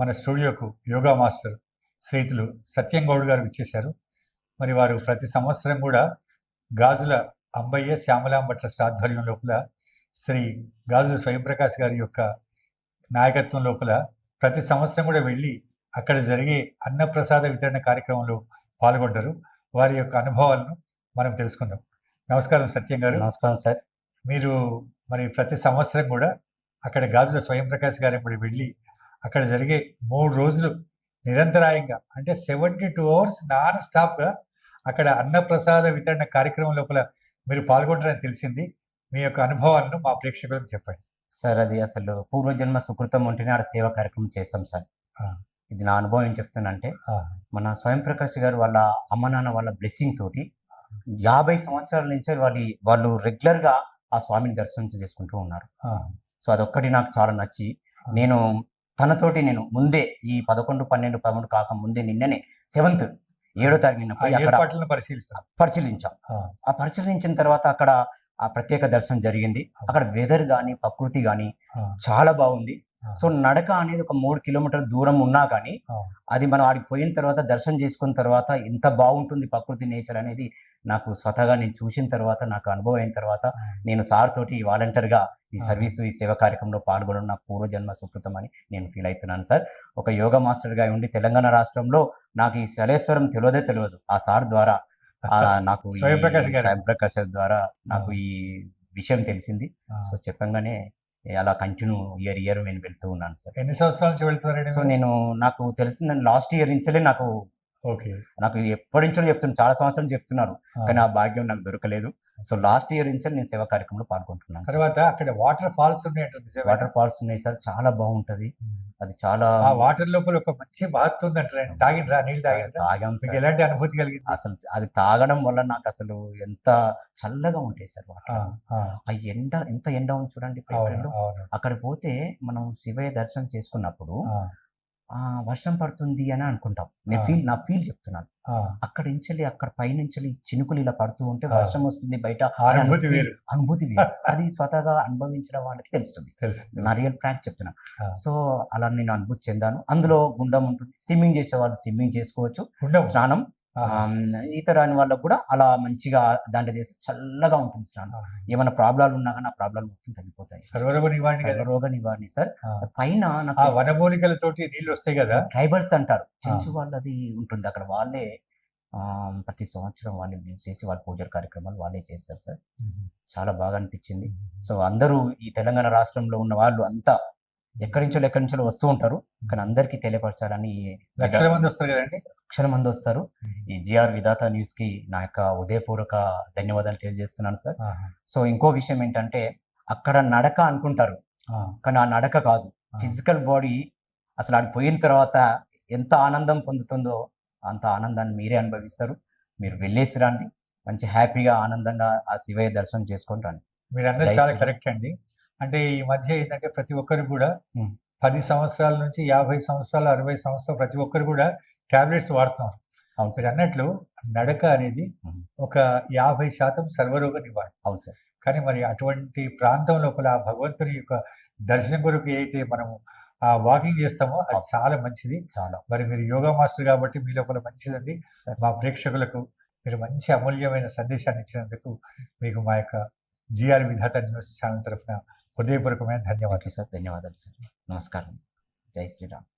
మన స్టూడియోకు యోగా మాస్టర్ స్నేహితులు సత్యం గౌడ్ గారు ఇచ్చేశారు మరి వారు ప్రతి సంవత్సరం కూడా గాజుల అంబయ్య శ్యామలాంబ ట్రస్ట్ ఆధ్వర్యం లోపల శ్రీ గాజుల స్వయంప్రకాష్ గారి యొక్క నాయకత్వం లోపల ప్రతి సంవత్సరం కూడా వెళ్ళి అక్కడ జరిగే అన్నప్రసాద వితరణ కార్యక్రమంలో పాల్గొంటారు. వారి యొక్క అనుభవాలను మనం తెలుసుకుందాం. నమస్కారం సత్యం గారు. నమస్కారం సార్. మీరు మరి ప్రతి సంవత్సరం కూడా అక్కడ గాజుల స్వయం ప్రకాష్ గారి వెంబడి వెళ్ళి అక్కడ జరిగే మూడు రోజులు నిరంతరాయంగా అంటే సెవెంటీ టూ అవర్స్ నాన్ స్టాప్గా అక్కడ అన్నప్రసాద వితరణ కార్యక్రమం లోపల మీరు పాల్గొంటారని తెలిసింది. మీ యొక్క అనుభవాలను మా ప్రేక్షకులకు చెప్పండి. సార్ అది అసలు పూర్వజన్మ సుకృతం ఉంటేనే ఆడ సేవా కార్యక్రమం చేస్తాం సార్. ఇది నా అనుభవం ఏం చెప్తున్నా అంటే ఆ, మన స్వయం ప్రకాష్ గారు వాళ్ళ అమ్మ నాన్న వాళ్ళ బ్లెస్సింగ్ తోటి యాభై సంవత్సరాల నుంచి వాళ్ళు వాళ్ళు రెగ్యులర్గా ఆ స్వామిని దర్శనం చేసుకుంటూ ఉన్నారు. సో అదొక్కటి నాకు చాలా నచ్చి నేను తనతోటి నేను ముందే ఈ పదకొండు పన్నెండు పదమూడు కాక ముందే నిన్ననే సెవెంత్ ఏడో తారీఖు నిన్న ఏర్పాట్లను పరిశీలిస్తాం. పరిశీలించాం. ఆ, పరిశీలించిన తర్వాత అక్కడ ఆ ప్రత్యేక దర్శనం జరిగింది. అక్కడ వెదర్ గాని ప్రకృతి గాని ఆ, చాలా బాగుంది. సో నడక అనేది ఒక మూడు కిలోమీటర్ల దూరం ఉన్నా కానీ. అది మనం ఆడికి పోయిన తర్వాత దర్శనం చేసుకున్న తర్వాత ఎంత బాగుంటుంది ప్రకృతి నేచర్ అనేది నాకు స్వతహాగా నేను చూసిన తర్వాత నాకు అనుభవం అయిన తర్వాత నేను సార్ తోటి వాలంటీర్గా ఈ. సర్వీస్ ఈ సేవా కార్యక్రమంలో పాల్గొనడం నా పూర్వజన్మ సుకృతం అని నేను ఫీల్ అవుతున్నాను సార్ ఒక యోగా మాస్టర్గా ఉండి తెలంగాణ రాష్ట్రంలో నాకు ఈ శలేశ్వరం తెలియదే తెలియదు ఆ సార్ ద్వారా నాకు స్వయం ప్రకాష్ ద్వారా నాకు. ఈ విషయం తెలిసింది. సో చెప్పంగానే అలా కంటిన్యూ ఇయర్ ఇయర్ నేను వెళ్తూ ఉన్నాను సార్ ఎన్ని సంవత్సరాల నుంచి వెళ్తున్నారండి సో నేను నాకు తెలిసిన లాస్ట్ ఇయర్ నుంచే నాకు నాకు ఎప్పటి నుంచో చెప్తున్నారు చాలా సంవత్సరాలు చెప్తున్నారు. కానీ ఆ భాగ్యం నాకు దొరకలేదు. సో లాస్ట్ ఇయర్ నుంచి నేను సేవా కార్యక్రమంలో పాల్గొంటున్నాను. తర్వాత అక్కడ వాటర్ ఫాల్స్ నిజమేనా? వాటర్ ఫాల్స్ ఉన్నాయి సార్. చాలా బాగుంటది. అది చాలా ఆ వాటర్ లోపల ఒక మంచి మహత్వం ఉందంటారండి తాగిండ్రా నీళ్ళు తాగిండ్రా? తాగాం ఎలాంటి అనుభూతి కలిగింది? అసలు అది తాగడం వల్ల నాకు అసలు ఎంత చల్లగా ఉంటాయి సార్ ఆ, వాటర్ ఆ, ఎండ ఎంత ఎండ ఉంది చూడండి అక్కడ పోతే మనం శివయ్య దర్శనం చేసుకున్నప్పుడు వర్షం పడుతుంది అని అనుకుంటాం. నేను. ఫీల్ నా ఫీల్ చెప్తున్నాను. అక్కడ నుంచి అక్కడ పైనుంచి చినుకులు ఇలా పడుతూ ఉంటే. వర్షం వస్తుంది బయట. అనుభూతి వేరు. అనుభూతి వేరు. అది స్వతహాగా అనుభవించిన వాళ్ళకి తెలుస్తుంది. నా రియల్ ప్రాంక్ చెప్తున్నా. సో అలా నేను అనుభూతి చెందాను. అందులో గుండం ఉంటుంది. స్విమ్మింగ్ చేసే వాళ్ళు స్విమ్మింగ్ చేసుకోవచ్చు. స్నానం. ఈత రాని వాళ్ళకు కూడా అలా మంచిగా దాంట్లో చేసి చల్లగా ఉంటుంది స్నానం. ఆహా. ఏమైనా ప్రాబ్లాలు ఉన్నా కానీ ఆ ప్రాబ్లం మొత్తం తగ్గిపోతాయి. సర్వరోగ నివారణ కదా? రోగ నివారణ సార్. పైన వనమూలికలతోటి నీళ్ళు వస్తాయి కదా? ట్రైబల్స్ అంటారు. చెంచు వాళ్ళది ఉంటుంది. అక్కడ వాళ్ళే ప్రతి సంవత్సరం వాళ్ళు చేసి వాళ్ళ పూజల కార్యక్రమాలు వాళ్ళే చేస్తారు సార్. చాలా బాగా అనిపించింది. సో అందరూ ఈ తెలంగాణ రాష్ట్రంలో ఉన్న వాళ్ళు అంతా ఎక్కడి నుంచో ఎక్కడి నుంచో వస్తూ ఉంటారు. కానీ అందరికీ తెలియపరచాలని లక్షల మంది వస్తారు కదండి? లక్షల మంది వస్తారు. ఈ జిఆర్ విధాత న్యూస్కి నా యొక్క ఉదయపూర్వక ధన్యవాదాలు తెలియజేస్తున్నాను సార్. సో ఇంకో విషయం ఏంటంటే అక్కడ నడక అనుకుంటారు. కానీ ఆ నడక కాదు. ఫిజికల్ బాడీ అసలు ఆడికి పోయిన తర్వాత ఎంత ఆనందం పొందుతుందో అంత ఆనందాన్ని మీరే అనుభవిస్తారు. మీరు వెళ్ళేసి రండి. మంచి హ్యాపీగా ఆనందంగా ఆ శివయ్య దర్శనం చేసుకొని రండి. మీరు జై చాలా. కరెక్ట్ అండి. అంటే ఈ మధ్య ఏంటంటే ప్రతి ఒక్కరు కూడా. పది సంవత్సరాల నుంచి యాభై సంవత్సరాలు అరవై సంవత్సరాలు ప్రతి ఒక్కరు కూడా టాబ్లెట్స్ వాడుతున్నారు అవును సార్ అన్నట్లు నడక అనేది. ఒక యాభై శాతం సర్వరోగ నివారణ అవును సార్ కానీ మరి అటువంటి ప్రాంతం లోపల ఆ భగవంతుని యొక్క దర్శనం కొరకు ఏదైతే మనము ఆ వాకింగ్ చేస్తామో అది. చాలా మంచిది చాలా మరి మీరు యోగా మాస్టర్ కాబట్టి మీ లోపల మంచిదండి. మా ప్రేక్షకులకు మీరు మంచి అమూల్యమైన సందేశాన్ని ఇచ్చినందుకు మీకు మా యొక్క జిఆర్ విధాత న్యూస్ ఛానల్ తరఫున హృదయపూర్వకమైన ధన్యవాదాలు ఓకే సార్ ధన్యవాదాలు సార్ నమస్కారం జై శ్రీరామ్